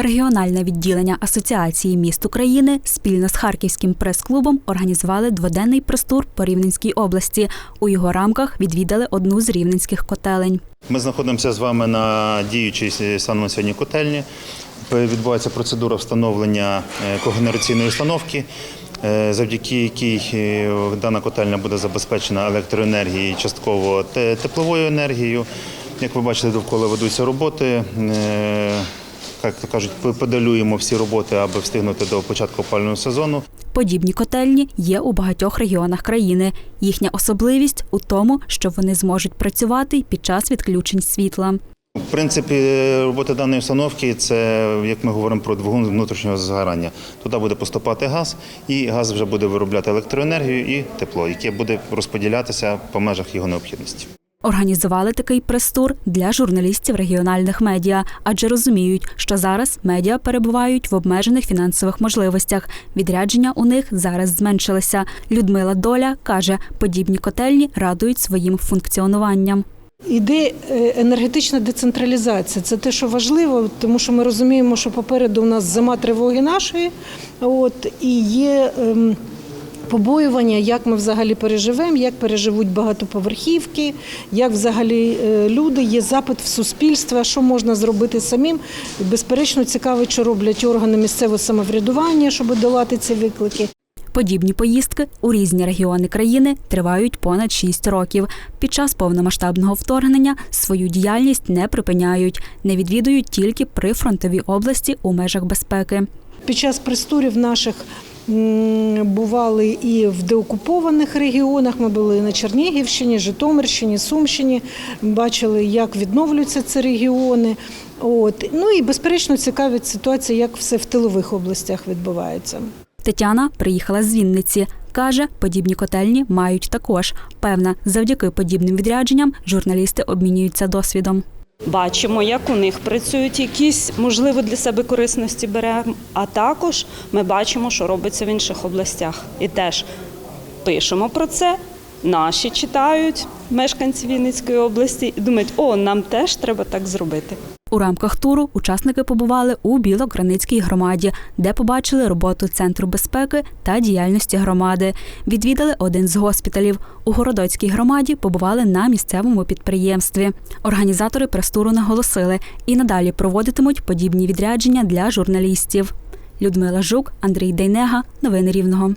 Регіональне відділення Асоціації міст України спільно з Харківським прес-клубом організували дводенний прес-тур по Рівненській області. У його рамках відвідали одну з рівненських котелень. Ми знаходимося з вами на діючій станом сьогодні котельні. Відбувається процедура встановлення е, когенераційної установки, е, завдяки якій е, дана котельня буде забезпечена електроенергією, частково тепловою енергією. Як ви бачите, довкола ведуться роботи. Е, Як то кажуть, педалюємо всі роботи, аби встигнути до початку опалювального сезону. Подібні котельні є у багатьох регіонах країни. Їхня особливість у тому, що вони зможуть працювати під час відключень світла. В принципі, робота даної установки це, як ми говоримо про двигун внутрішнього згорання. Туди буде поступати газ, і газ вже буде виробляти електроенергію і тепло, яке буде розподілятися по межах його необхідності. Організували такий прес-тур для журналістів регіональних медіа, адже розуміють, що зараз медіа перебувають в обмежених фінансових можливостях. Відрядження у них зараз зменшилися. Людмила Доля каже, подібні котельні радують своїм функціонуванням. Іде е, енергетична децентралізація. Це те, що важливо, тому що ми розуміємо, що попереду у нас зима тривоги нашої, от і є. ем, Побоювання, як ми взагалі переживемо, як переживуть багатоповерхівки, як взагалі е, люди, є запит в суспільства, що можна зробити самим. Безперечно, цікаво, що роблять органи місцевого самоврядування, щоб долати ці виклики. Подібні поїздки у різні регіони країни тривають понад 6 років. Під час повномасштабного вторгнення свою діяльність не припиняють, не відвідують тільки при фронтовій області у межах безпеки. Під час престурів наших бували і в деокупованих регіонах. Ми були на Чернігівщині, Житомирщині, Сумщині. Бачили, як відновлюються ці регіони. От ну і безперечно цікавить ситуація, як все в тилових областях відбувається. Тетяна приїхала з Вінниці. Каже, подібні котельні мають також. Певна, завдяки подібним відрядженням журналісти обмінюються досвідом. Бачимо, як у них працюють якісь, можливо, для себе корисності беремо. А також ми бачимо, що робиться в інших областях. І теж пишемо про це. Наші читають мешканці Вінницької області і думають, о, нам теж треба так зробити. У рамках туру учасники побували у Білограницькій громаді, де побачили роботу центру безпеки та діяльності громади. Відвідали один з госпіталів. У Городоцькій громаді побували на місцевому підприємстві. Організатори прес-туру наголосили і надалі проводитимуть подібні відрядження для журналістів. Людмила Жук, Андрій Дейнега. Новини Рівного.